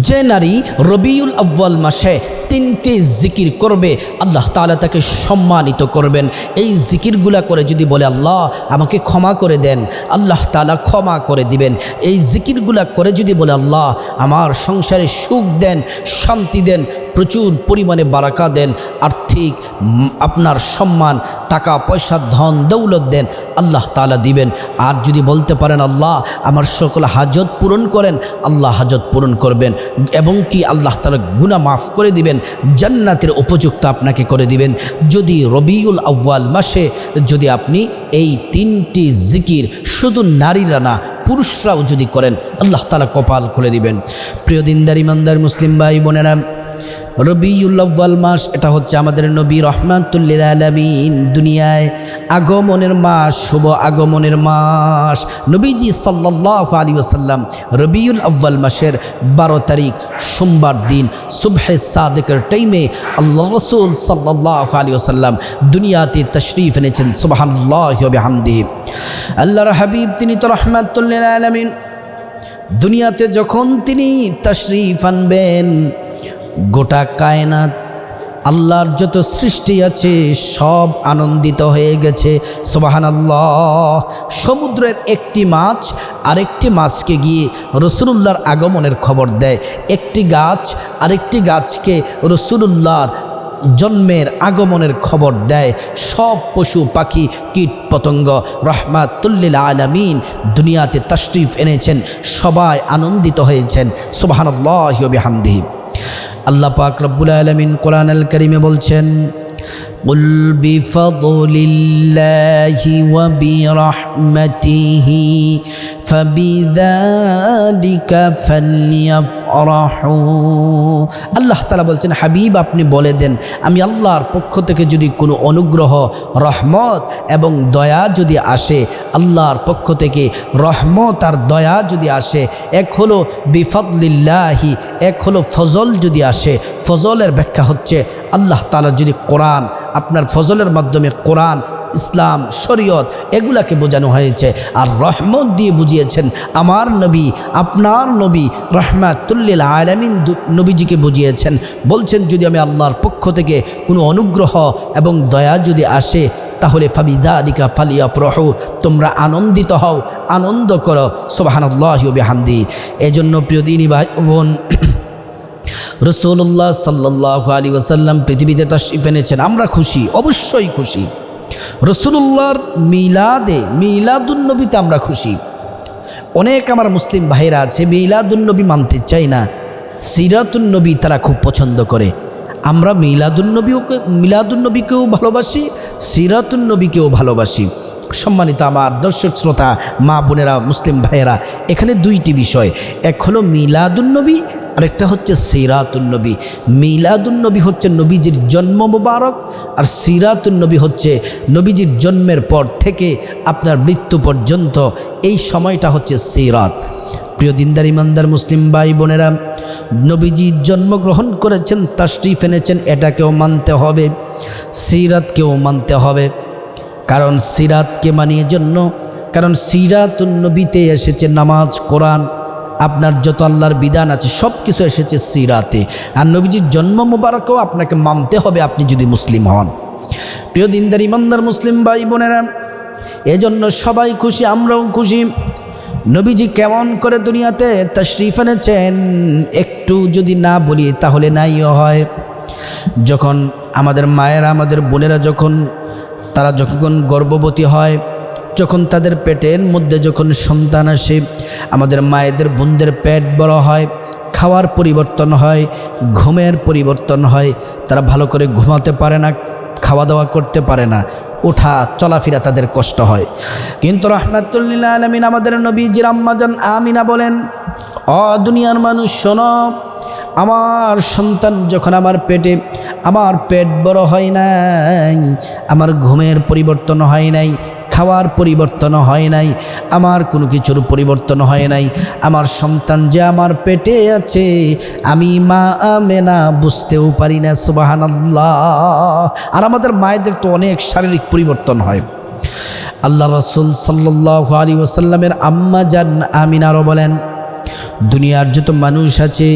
যে নারী রবিউল আব্বাল মাসে তিনটি জিকির করবে, আল্লাহ তাআলা তাকে সম্মানিত করবেন। এই জিকিরগুলা করে যদি বলে, আল্লাহ, আমাকে ক্ষমা করে দেন। আল্লাহ তালা ক্ষমা করে দিবেন। এই জিকিরগুলা করে যদি বলে, আল্লাহ, আমার সংসারে সুখ দেন, শান্তি দেন, প্রচুর পরিমাণে বারাকা দেন, আর্থিক আপনার সম্মান, টাকা, পয়সা, ধন, দৌলত দেন আল্লাহ তালা দিবেন। আর যদি বলতে পারেন, আল্লাহ আমার সকল হাজত পূরণ করেন, আল্লাহ হাজত পূরণ করবেন এবং কি আল্লাহ তালা গুণা মাফ করে দিবেন, জান্নাতের উপযুক্ত আপনাকে করে দিবেন। যদি রবিউল আউ্বাল মাসে যদি আপনি এই তিনটি জিকির শুধু নারীরা না, পুরুষরাও যদি করেন, আল্লাহ তালা কপাল খুলে দিবেন। প্রিয় দিনদার, ইমানদার, মুসলিম ভাই বোনেরা রবিউল্লাল মাস, এটা হচ্ছে আমাদের নবী রহমাতুল্লিল আলমিন। দুনিয়ায় আগমনের মাস, শুভ আগমনের মাস। নবীজি সাল্লাহ আলী আসাল্লাম রবিউল আব্বাল মাসের বারো তারিখ সোমবার দিন সুবহে সাদেকের টাইমে আল্লাহ রসুল সাল্লাহ আলী আসাল্লাম দুনিয়াতে তশরিফ এনেছেন। সুবাহান্লাহ হামদি আল্লাহর হাবিব, তিনি তো রহমাতুল্লিল আলমিন। দুনিয়াতে যখন তিনি তশরিফ আনবেন গোটা কায়নাত আল্লাহর যত সৃষ্টি আছে সব আনন্দিত হয়ে গেছে। সোবাহান আল্লাহ সমুদ্রের একটি মাছ আরেকটি মাছকে গিয়ে রসুলুল্লাহর আগমনের খবর দেয়। একটি গাছ আরেকটি গাছকে রসুলুল্লাহর জন্মের আগমনের খবর দেয়। সব পশু, পাখি, কীট পতঙ্গ রহমাতুল্লিল আলামিন দুনিয়াতে তশরিফ এনেছেন, সবাই আনন্দিত হয়েছেন। সুবাহান্লাহ হামদি আল্লাহ পাক রব্বুল আলমিন কোরআন আল করিমে বলছেন قل بفضل الله وبرحمته فبذلك فليفرحوا আল্লাহ তালা বলছেন হাবিব আপনি বলে দেন আমি আল্লাহর পক্ষ থেকে যদি কোনো অনুগ্রহ রহমত এবং দয়া যদি আসে আল্লাহর পক্ষ থেকে রহমত আর দয়া যদি আসে এক হলো বিফদলিল্লাহি এক হলো ফজল যদি আসে ফজলের ব্যাখ্যা হচ্ছে আল্লাহ তালা যদি কোরআন আপনার ফজলের মাধ্যমে কোরআন, ইসলাম, শরীয়ত এগুলাকে বোঝানো হয়েছে। আর রহমত দিয়ে বুঝিয়েছেন আমার নবী, আপনার নবী রহমাতুল্লিল আলামিন নবীজিকে বুঝিয়েছেন। বলছেন, যদি আমি আল্লাহর পক্ষ থেকে কোনো অনুগ্রহ এবং দয়া যদি আসে, তাহলে ফাবিদা আলিকা ফালিয়া প্রহু তোমরা আনন্দিত হও, আনন্দ করো। সোবাহান্লাহ হামদি এজন্য প্রিয় দিনী ভাই বোন রসুল্লাহ সাল্লাহ আলী ওসাল্লাম পৃথিবীতে তশরিফ এনেছেন। আমরা খুশি, অবশ্যই খুশি। রসুল্লাহর মিলাদে মিলাদুন্নবীতে আমরা খুশি। অনেক আমার মুসলিম ভাইরা আছে মিলাদুন্নবী মানতে চাই না। সিরাতুন্নবী তারা খুব পছন্দ করে। আমরা মিলাদুন্নবীকে মিলাদুন্নবীকেও ভালোবাসি সিরাতুন্নবীকেও ভালোবাসি। সম্মানিত আমার দর্শক শ্রোতা, মা বোনেরা, মুসলিম ভাইয়েরা, এখানে দুইটি বিষয়। এক হলো মিলাদুন্নবী আরেকটা হচ্ছে সিরাতুন্নবী মিলাদুন্নবী হচ্ছে নবীজির জন্ম মোবারক, আর সিরাতুন্নবী হচ্ছে নবীজির জন্মের পর থেকে আপনার মৃত্যু পর্যন্ত। এই সময়টা হচ্ছে সিরাত। প্রিয় দিনদার, ইমানদার মুসলিম ভাই বোনেরা, নবীজি জন্মগ্রহণ করেছেন, তাশরিফ এনেছেন, এটাকেও মানতে হবে, সিরাতকেও মানতে হবে। কারণ সিরাতকে মানিয়ে জন্য, কারণ সিরাতুন নবীতে এসেছে নামাজ, কোরআন আপনার যত আল্লাহর বিধান আছে সব কিছু এসেছে সিরাতে। আর নবীজির জন্ম মোবারকও আপনাকে মানতে হবে আপনি যদি মুসলিম হন। প্রিয় দিনদার, ইমানদার মুসলিম ভাই বোনেরা, এজন্য সবাই খুশি, আমরাও খুশি। নবীজি কেমন করে দুনিয়াতে তা তশরিফ এনেছেন, একটু যদি না বলি তাহলে নাইও হয়। যখন আমাদের মায়েরা, আমাদের বোনেরা যখন, তারা যখন গর্ভবতী হয় যখন তাদের পেটের মধ্যে যখন সন্তান আসে, আমাদের মায়েদের বোনদের পেট বড় হয়, খাওয়ার পরিবর্তন হয়, ঘুমের পরিবর্তন হয়, তারা ভালো করে ঘুমাতে পারে না খাওয়া দাওয়া করতে পারে না, ওঠা, চলাফেরা তাদের কষ্ট হয়। কিন্তু রহমাতুল্লিল্লাহ আলমিন আমাদের নবীজির আম্মাজান আমিনা বলেন, অ দুনিয়ার মানুষ, শোনো, আমার সন্তান যখন আমার পেটে, আমার পেট বড় হয় নাই, আমার ঘুমের পরিবর্তন হয় নাই খাওয়ার পরিবর্তন হয় নাই, আমার কোনো কিছুর পরিবর্তন হয় নাই। আমার সন্তান যে আমার পেটে আছে, আমি মা আমেনা বুঝতেও পারি না সুবাহান আর আমাদের মায়েদের তো অনেক শারীরিক পরিবর্তন হয়। আল্লাহ রসুল সাল্লাহ আলী ওসাল্লামের আম্মা জান আমিন আরও বলেন, দুনিয়ার যত মানুষ আছে,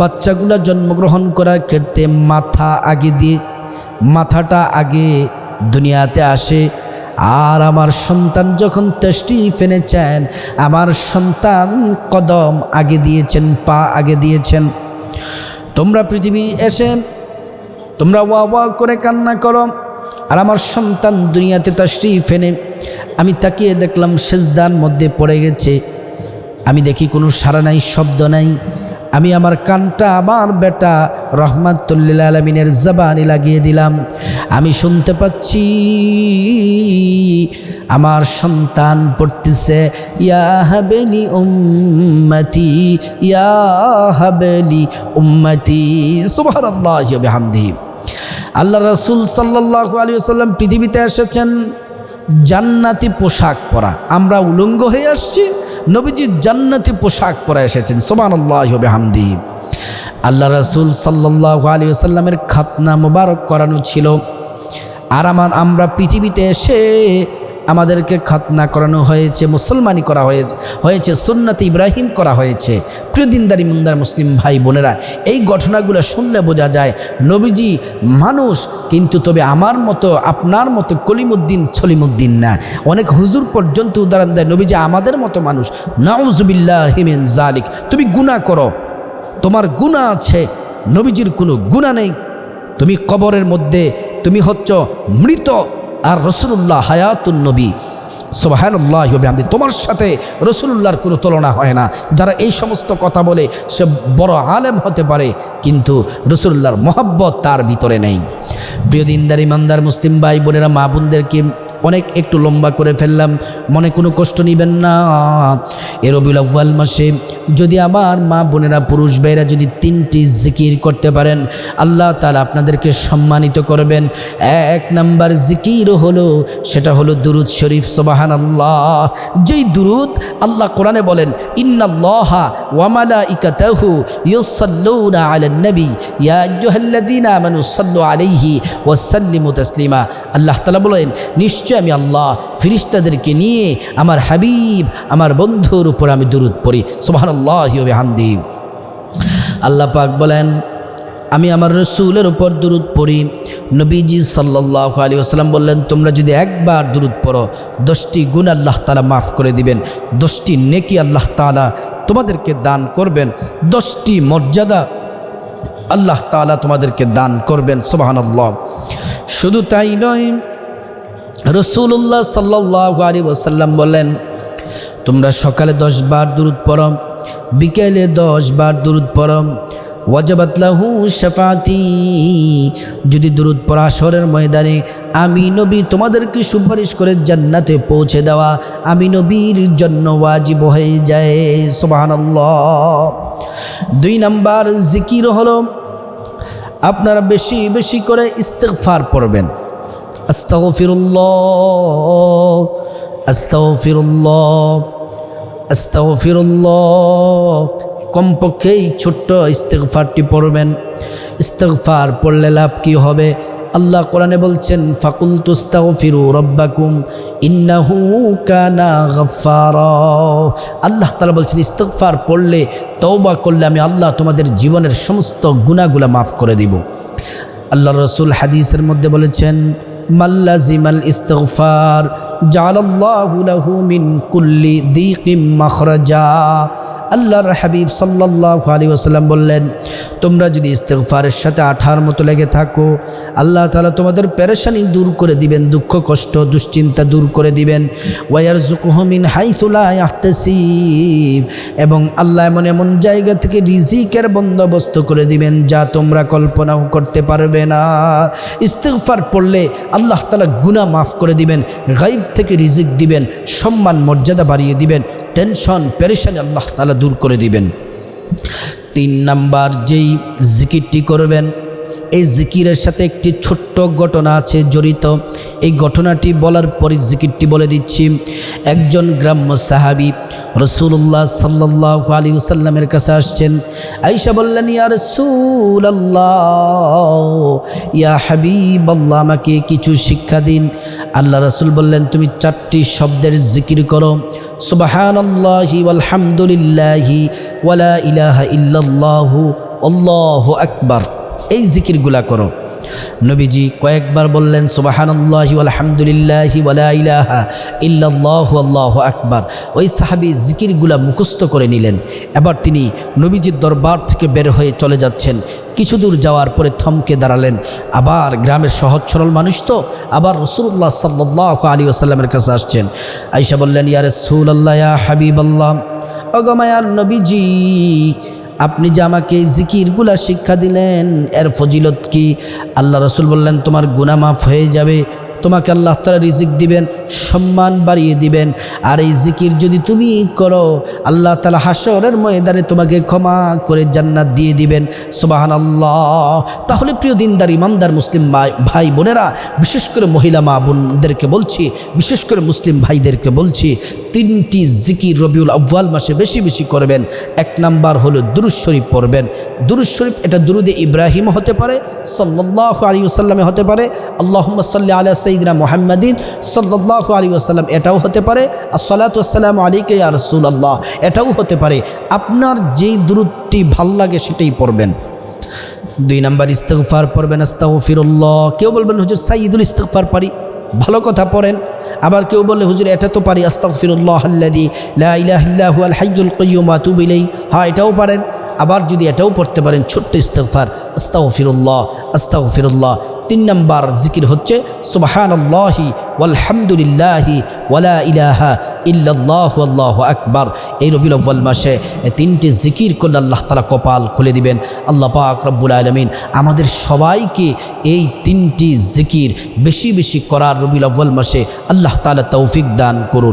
বাচ্চাগুলো জন্মগ্রহণ করার ক্ষেত্রে মাথা আগে দিয়ে, মাথাটা আগে দুনিয়াতে আসে আর আমার সন্তান যখন তেষ্টি ফেনেছেন, আমার সন্তান কদম আগে দিয়েছেন, পা আগে দিয়েছেন। তোমরা পৃথিবী এসে, তোমরা ওয়া ওয়া করে কান্না করো, আর আমার সন্তান দুনিয়াতে তাশ্রী ফেনে। আমি তাকিয়ে দেখলাম সেজদার মধ্যে পড়ে গেছে। আমি দেখি কোনো সারা নাই, শব্দ নাই। আমি আমার কানটা আমার বেটা রহমাতুল্লিল আলমিনের জবানি লাগিয়ে দিলাম। আমি শুনতে পাচ্ছি, আমার সন্তান পড়তেছে, ইয়া হাবেলি উম্মতি, ইয়া হাবেলি উম্মতি, সুবহানাল্লাহ বিহামদিহি আল্লাহ রসুল সাল্লাহ আলী সাল্লাম পৃথিবীতে এসেছেন, জান্নাতি পোশাক পরা। আমরা উলঙ্গ হয়ে আসছি নবীজি জান্নাতি পোশাক পরে এসেছেন। সোমান আল্লাহ হামদি আল্লাহ রসুল সাল্লাহ আলী সাল্লামের খাতনা মোবারক করানো ছিল। আর আমার আমরা পৃথিবীতে এসে আমাদেরকে খাতনা করানো হয়েছে, মুসলমানি করা হয়েছে হয়েছে, সুন্নাত ইব্রাহিম করা হয়েছে। প্রিয় দিনদারি মুন্দার মুসলিম ভাই বোনেরা, এই ঘটনাগুলো শুনলে বোঝা যায়, নবীজি মানুষ, কিন্তু তবে আমার মতো, আপনার মতো কলিমুদ্দিন ছলিমুদ্দিন না। অনেক হুজুর পর্যন্ত উদাহরণ দেয়, নবীজি আমাদের মতো মানুষ। নাউজুবিল্লাহ হিমেন জালিক তুমি গুণা করো। তোমার গুণা আছে, নবীজির কোনো গুণা নেই। তুমি কবরের মধ্যে, তুমি হচ্ছ মৃত। আর রসুল্লাহ হায়াতুল নবী, সোবাহানুল্লাহ আমি তোমার সাথে রসুল্লাহর কোনো তুলনা হয় না। যারা এই সমস্ত কথা বলে, সে বড় আলেম হতে পারে, কিন্তু রসুল্লাহর মহাব্বত তার ভিতরে নেই। প্রিয় দিনদার, ইমানদার, মুসলিম ভাই বোনেরা মা বোনদেরকে অনেক একটু লম্বা করে ফেললাম। মনে কোনো কষ্ট নেবেন না। এ রবিউল আব্বাল মাসে যদি আমার মা বোনেরা, পুরুষ ভাইরা যদি তিনটি জিকির করতে পারেন, আল্লাহ তালা আপনাদেরকে সম্মানিত করবেন। এক নাম্বার জিকির হলো, সেটা হলো দুরুদ শরীফ সোবাহান আল্লাহ যেই দুরুদ আল্লাহ কোরআনে বলেন, ইন্নাল্লাহা ওয়ামালা ইকাতাহু ইয়া আলাইহি সাল্লিমু তাসলিমা। আল্লাহ বলেন নিশ্চয় আমি আল্লাহ ফিরিস্তাদেরকে নিয়ে আমার হাবিব, আমার বন্ধুর উপর আমি দুরুদ পড়ি। ওয়া বিহামদি। আল্লাহ পাক বলেন, আমি আমার রসুলের উপর দুরুদ পড়ি। নবীজি সাল্লাহ আলী আসাল্লাম বললেন, তোমরা যদি একবার দুরুদ পড়ো, দশটি গুণ আল্লাহ তালা মাফ করে দিবেন। দশটি নেকি আল্লাহ তালা তোমাদেরকে দান করবেন। দশটি মর্যাদা আল্লাহ তালা তোমাদেরকে দান করবেন। সোবাহান আল্লাহ শুধু তাই নয় রসুল্লাহ সাল্লাহ আলী ওসাল্লাম বললেন তোমরা সকালে দশ বার দূরত পড়ো, বিকেলে দশ বার দূরত পড়ো। ওয়াজাবাতলাহু শাফাতি, যদি দূরত পড়া আসরের ময়দানে আমি নবী তোমাদেরকে সুপারিশ করে জান্নাতে পৌঁছে দেওয়া, আমি নবীর জন্য ওয়াজিব হয়ে যায়। সুবহানাল্লাহ। দুই নাম্বার জিকির হলো, আপনারা বেশি বেশি করে ইস্তেগফার পড়বেন। আস্তাগফিরুল্লাহ কমপক্ষে এই ছোট্ট ইস্তেগফারটি পড়বেন। ইস্তেগফার পড়লে লাভ কী হবে? আল্লাহ কোরআনে বলছেন ফাকুল তুস্তাও ফিরু রব্বাকুম, ইন্নাহু কানা গফফারা। আল্লাহ তালা বলছেন, ইস্তেগফার পড়লে, তওবা করলে আমি আল্লাহ তোমাদের জীবনের সমস্ত গুনাহগুলো মাফ করে দিব। আল্লাহ রসুল হাদিসের মধ্যে বলেছেন মাল্লাজিমাল ইস্তফার জালাল্লাহু লাহু মিন কুল্লি দিকিম মাখরাজা আল্লাহর হাবিব সাল্লাহ আলী ওসাল্লাম বললেন, তোমরা যদি ইস্তেগফারের সাথে আঠার মতো লেগে থাকো, আল্লাহ তালা তোমাদের পেরেশানি দূর করে দিবেন, দুঃখ, কষ্ট, দুশ্চিন্তা দূর করে দিবেন। ওয়ার জুকুহমিন হাইসুলা আহতেসিব এবং আল্লাহ এমন এমন জায়গা থেকে রিজিকের বন্দোবস্ত করে দিবেন, যা তোমরা কল্পনাও করতে পারবে না। ইস্তেগফার পড়লে আল্লাহ তালা গুণা মাফ করে দিবেন গাইব থেকে রিজিক দিবেন, সম্মান, মর্যাদা বাড়িয়ে দিবেন। টেনশন পেরেশানি আল্লাহ তালা দূর করে দিবেন। তিন নাম্বার যেই জিকিরটি করবেন এই জিকিরের সাথে একটি ছোট্ট ঘটনা আছে জড়িত। এই ঘটনাটি বলার পরে জিকিরটি বলে দিচ্ছি। একজন গ্রাম্য সাহাবি রসুল্লাহ সাল্লাহ আলী সাল্লামের কাছে আসছেন। আইসা বললেন, ইয়া রসুল ইয়া হাবিব আল্লাহ আমাকে কিছু শিক্ষা দিন। আল্লাহ রসুল বললেন, তুমি চারটি শব্দের জিকির করো। সুবাহান আল্লাহি আলহামদুলিল্লাহি ওয়ালা ইলাহা ইল্লাল্লাহু, আল্লাহ আকবার। এই জিকিরগুলা করো। নবীজি কয়েকবার বললেন, সুবাহানাল্লাহি আলহামদুলিল্লাহি আকবার। ওই সাহাবী জিকিরগুলা মুখস্থ করে নিলেন। এবার তিনি নবীজির দরবার থেকে বের হয়ে চলে যাচ্ছেন। কিছু দূর যাওয়ার পরে থমকে দাঁড়ালেন। আবার গ্রামের সহজ সরল মানুষ তো, আবার রসুল্লাহ সাল্লাহ আলী আসাল্লামের কাছে আসছেন। আইসা বললেন, ইয়া রসুল আল্লাহ হাবিব আল্লাহ অগমায়ার নবীজি আপনি যে আমাকে জিকিরগুলা শিক্ষা দিলেন, এর ফজিলত কি? আল্লাহ রসুল বললেন, তোমার গুনামাফ হয়ে যাবে তোমাকে আল্লাহ তালা রিজিক দিবেন, সম্মান বাড়িয়ে দিবেন। আর এই জিকির যদি তুমি করো, আল্লাহ তালা হাসরের ময়দানে তোমাকে ক্ষমা করে জান্নাত দিয়ে দিবেন। সুবাহান আল্লাহ তাহলে প্রিয় দিনদার, ইমানদার মুসলিম ভাই- বোনেরা, বিশেষ করে মহিলা মা বোনদেরকে বলছি, বিশেষ করে মুসলিম ভাইদেরকে বলছি, তিনটি জিকির রবিউল আব্বাল মাসে বেশি বেশি করবেন। এক নাম্বার হলো দুরুজ শরীফ পড়বেন। দুরুজ শরীফ এটা দুরুদে ইব্রাহিম হতে পারে সাল্লাহ আলী আসাল্লামে হতে পারে। আল্লাহ সাল্লি আলা সঈদনা মোহাম্মদিন সাল্লাহ আলী আসাল্লাম এটাও হতে পারে আসসালাতাম আলীকে আর রসুল আল্লাহ এটাও হতে পারে। আপনার যেই দূরত্বটি ভালো লাগে সেটাই পড়বেন। দুই নাম্বার ইস্তফার পড়বেন, আস্তাগফিরুল্লাহ। কেউ বলবেন, হুজুর সাইদুল ইস্তফার পারি। ভালো কথা পড়েন। আবার কেউ বললে, হুজুর, এটা তো পারি, আস্তাগফিরুল্লাহ আল্লাযী লা ইলাহা ইল্লা হুয়াল হাইয়ুল কাইয়্যুম, ওয়া আতুবু হ্যাঁ এটাও পারেন। আবার যদি এটাও পড়তে পারেন, ছোট্ট ইস্তফার আস্তাগফিরুল্লাহ আস্তাগফিরুল্লাহ। তিন নম্বর জিকির হচ্ছে, সুবহানাল্লাহি ওয়ালহামদুলিল্লাহি ওয়ালা ইলাহা ইল্লাহ আল্লাহ আকবার। এই রবিউল আউ্বাল মাসে তিনটি জিকির করলে আল্লাহ তালা কপাল খুলে দিবেন। আল্লাহ পাক রব্বুল আলমিন আমাদের সবাইকে এই তিনটি জিকির বেশি বেশি করার রবিউল আউ্বাল মাসে আল্লাহ তালা তৌফিক দান করুন।